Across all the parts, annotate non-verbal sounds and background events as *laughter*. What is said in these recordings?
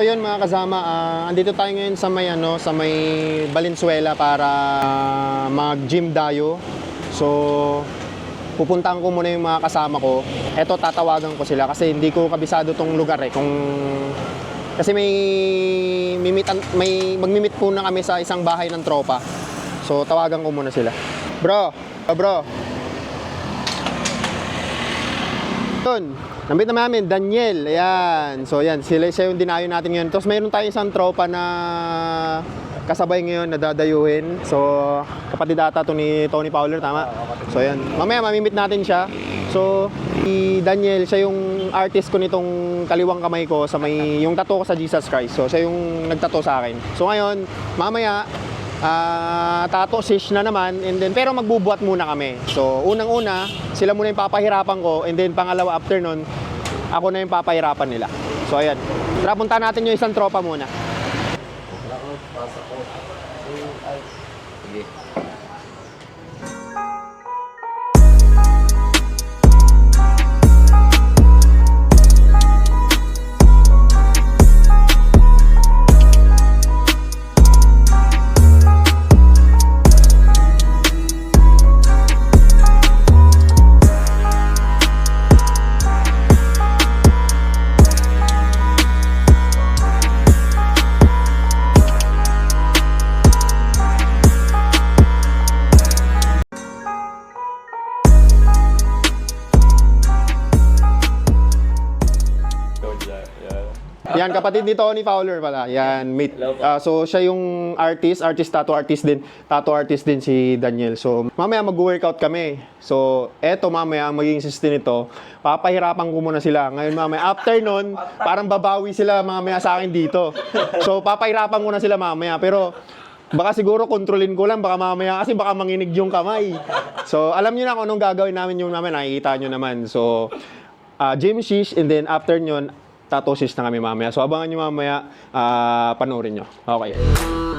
So yun mga kasama, ah, andito tayo ngayon sa may ano, sa may Valenzuela para ah, mag-gym dayo. So pupuntahan ko muna yung mga kasama ko. Eto tatawagan ko sila kasi hindi ko kabisado tong lugar eh kung kasi may mimit may magmimit po na kami sa isang bahay ng tropa. So tawagan ko muna sila. Bro, oh, bro. Yun, nambit na namin, Daniel, ayan. So yan, sila siya yung dinayo natin ngayon. Tapos mayroon tayong isang tropa na kasabay ngayon na dadayuhin. So, kapatid ata to ni Tony Fowler, tama? So yan, mamaya mamimit natin siya. So, si Daniel, siya yung artist ko nitong kaliwang kamay ko sa may, yung tattoo ko sa Jesus Christ. So, siya yung nagtato sa akin. So ngayon, mamaya, Ah, tato sish na naman and then pero magbubuhat muna kami. So, unang-una, sila muna yung papahirapan ko and then pangalawa after nun, ako na yung papahirapan nila. So, ayan. Tara, punta natin yung isang tropa muna. Sige. Yan, kapatid ni Tony Fowler pala. Yan, mate. Ah, so, siya yung artist, artist, tattoo artist din. Tattoo artist din si Daniel. So, mamaya mag-workout kami. So, eto mamaya, ang magiging system nito, papahirapan ko muna sila. Ngayon mamaya, after nun, parang babawi sila mamaya sa akin dito. *laughs* So, papahirapan ko na sila mamaya. Pero, baka siguro kontrolin ko lang, baka mamaya, kasi baka manginig yung kamay. So, alam nyo na kung anong gagawin namin yung mamaya, nakikita nyo naman. So, uh, gym shish, and then after nyon, tatosis na kami mamaya. So abangan nyo mamaya, ah panoorin nyo. Okay.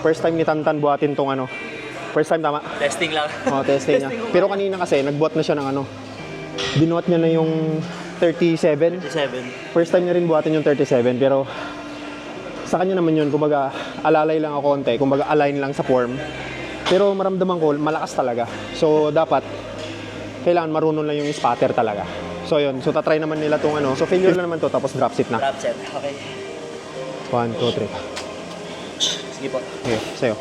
First time ni Tantan buhatin tong ano. First time tama? Testing lang. Oh, testing niya. Pero kanina kasi, nagbuhat na siya ng ano. Binuhat niya na yung 37. 7. First time niya rin buhatin yung 37, pero sa kanya naman yun, kumbaga, alalay lang ako konti, kumbaga align lang sa form. Pero maramdaman ko, malakas talaga. So, dapat, kailangan marunong lang yung spatter talaga. So, yun. So, tatry naman nila tong ano. So, failure lang naman to, tapos drop sit na. Drop set. Okay. 1, 2, 3. Sige po. Okay, sa'yo.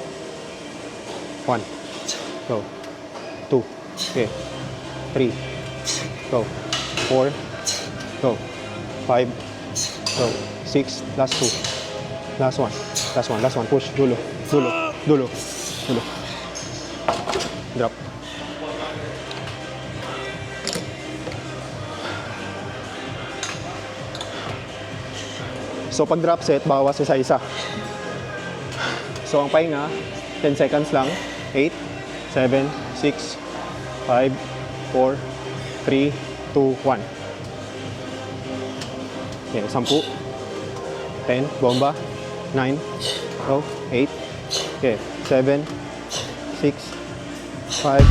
1. Go. 2. Okay. 3. Go. 4. Go. 5. Go. 6. Last 2. Last one. Last one. Last one. Push. Dulo. Dulo. Dulo. Dulo. Drop. So pag drop set, bawas isa-isa. So ang pahinga, 10 seconds lang. 8, 7, 6, 5, 4, 3, 2, 1. Okay, 10. 10, bomba. 9, oh, 8, okay, 7, 6, 5,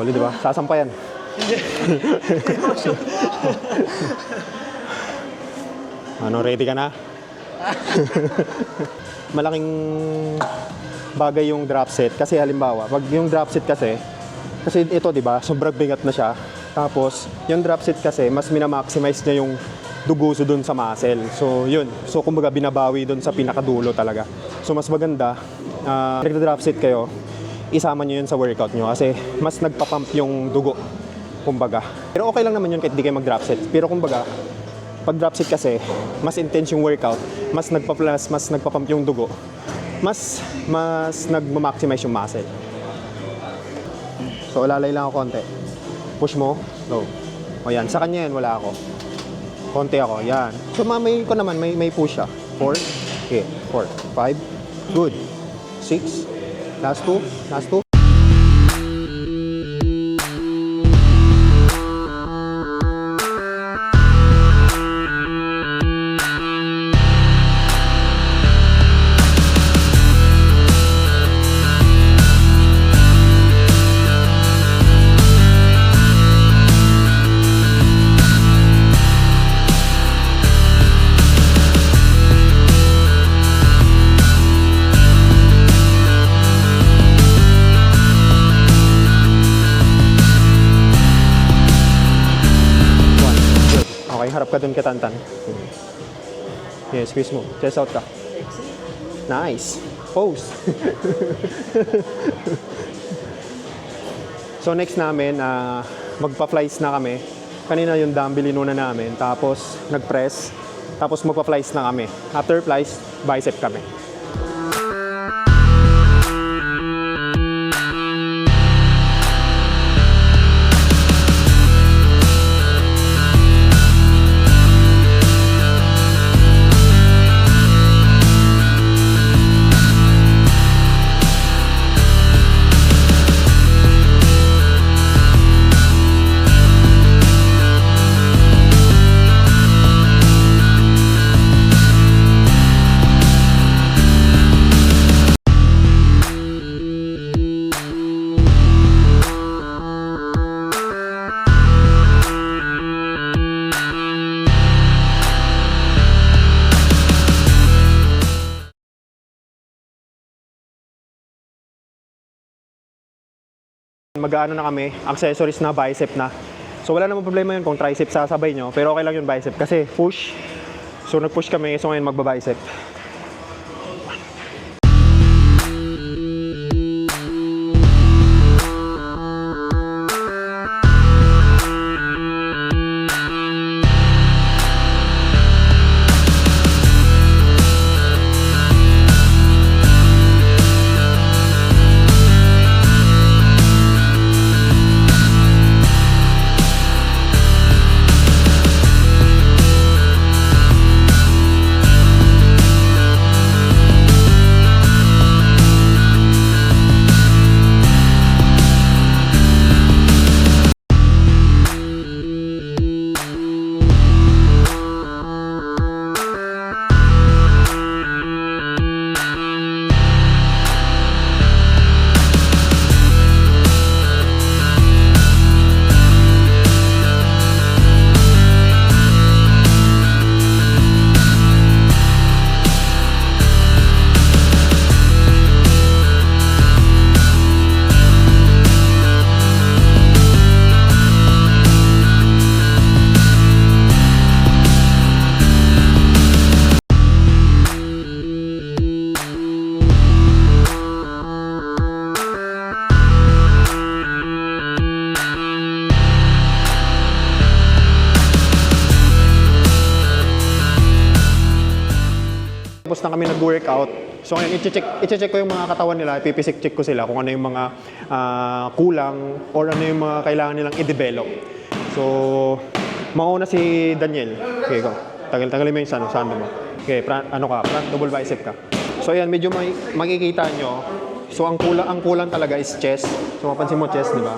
Solid, di ba? Sasampayan. *laughs* ano, ready ka na? *laughs* Malaking bagay yung drop set kasi halimbawa, pag yung drop set kasi kasi ito, di ba, sobrang bigat na siya. Tapos, yung drop set kasi, mas minamaximize niya yung duguso dun sa muscle. So, yun. So, kumbaga, binabawi dun sa pinakadulo talaga. So, mas maganda, uh, nagda-drop set kayo, isama nyo yun sa workout nyo kasi mas nagpapump yung dugo, kumbaga. Pero okay lang naman yun kahit di kayo mag-drop set. Pero kumbaga, pag drop set kasi, mas intense yung workout, mas nagpa-plus, mas nagpapump yung dugo, mas, mas nagma-maximize yung muscle. So, lalay lang ako konti. Push mo, go. O yan, sa kanya yan, wala ako. Konti ako, yan. So, mamay ko naman, may, may push siya. 4, okay, 4, 5, good. 6, last 2, Okay, harap ka dun katantan. Yeah, squeeze mo. Chest out ka. Nice. Pose. *laughs* so next namin, ah, magpa-flies na kami. Kanina yung dumbbell inuna namin. Tapos nag-press. Tapos magpa-flies na kami. After flies, bicep kami. Mag-ano na kami, accessories na, bicep na. So wala namang problema yun kung tricep sasabay nyo, pero okay lang yun bicep kasi push. So nag-push kami, so ngayon magba-bicep. Tapos na kami nag-workout. So ngayon, i-check, i-check ko yung mga katawan nila, ipipisik check ko sila kung ano yung mga ah, kulang or ano yung mga kailangan nilang i-develop. So, mauna si Daniel. Okay, go. Tagal-tagalin mo yung sano, sando mo. Okay, front, ano ka, front double bicep ka. So ayan, medyo may, makikita nyo. So ang kulang, ang kulang talaga is chest. So mapansin mo chest, di ba?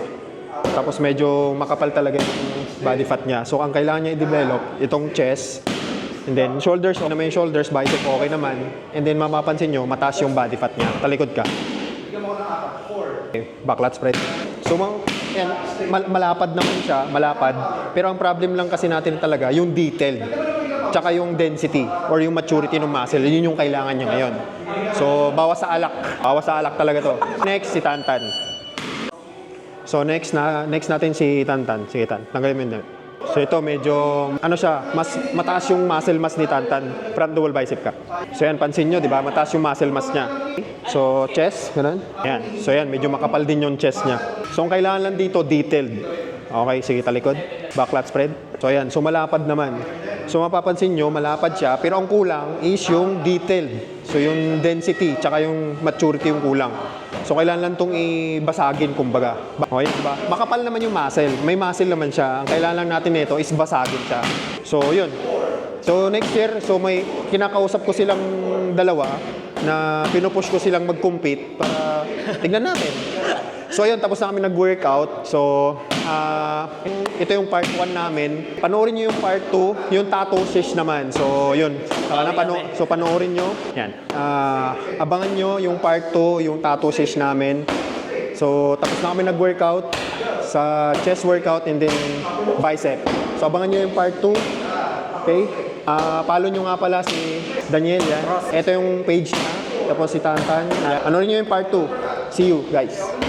Tapos medyo makapal talaga yung body fat niya. So ang kailangan niya i-develop, itong chest. And then shoulders, ano naman yung shoulders, bicep, okay naman. And then mamapansin nyo, mataas yung body fat niya. Talikod ka. Okay, backlat spread. So, mga, yan, mal- malapad naman siya, malapad. Pero ang problem lang kasi natin talaga, yung detail. Tsaka yung density or yung maturity ng muscle, yun yung kailangan niya ngayon. So, bawas sa alak. Bawas sa alak talaga to. Next, si Tantan. So, next na next natin si Tantan. Sige, Tan. Tanggalin mo yun. Tan. So, ito medyo, ano siya, mas mataas yung muscle mass ni Tantan. Front double bicep ka. So, yan, pansin nyo, di ba? Mataas yung muscle mass niya. So, chest, ganun. Yan. So, yan, medyo makapal din yung chest niya. So, ang kailangan lang dito, detailed. Okay, sige, talikod. Backlat spread. So, ayan. So, malapad naman. So, mapapansin nyo, malapad siya. Pero ang kulang is yung detailed. So, yung density, tsaka yung maturity yung kulang. So, kailangan lang itong ibasagin, kumbaga. Okay, diba? Makapal naman yung muscle. May muscle naman siya. Ang kailangan lang natin nito is basagin siya. So, yun. So, next year, so may kinakausap ko silang dalawa na pinupush ko silang mag-compete para tignan natin. So, ayun, tapos na kami nag-workout. So, ah, ito yung part 1 namin. Panoorin nyo yung part 2, yung tattoo shish naman. So, yun. Saka na pano so, panoorin nyo. Yan. Ah, abangan nyo yung part 2, yung tattoo shish namin. So, tapos na kami nag-workout sa chest workout and then bicep. So, abangan nyo yung part 2. Okay? Ah, follow nyo nga pala si Daniel yan. Ito yung page niya. Tapos si Tantan. Uh, ano rin nyo yung part 2. See you guys.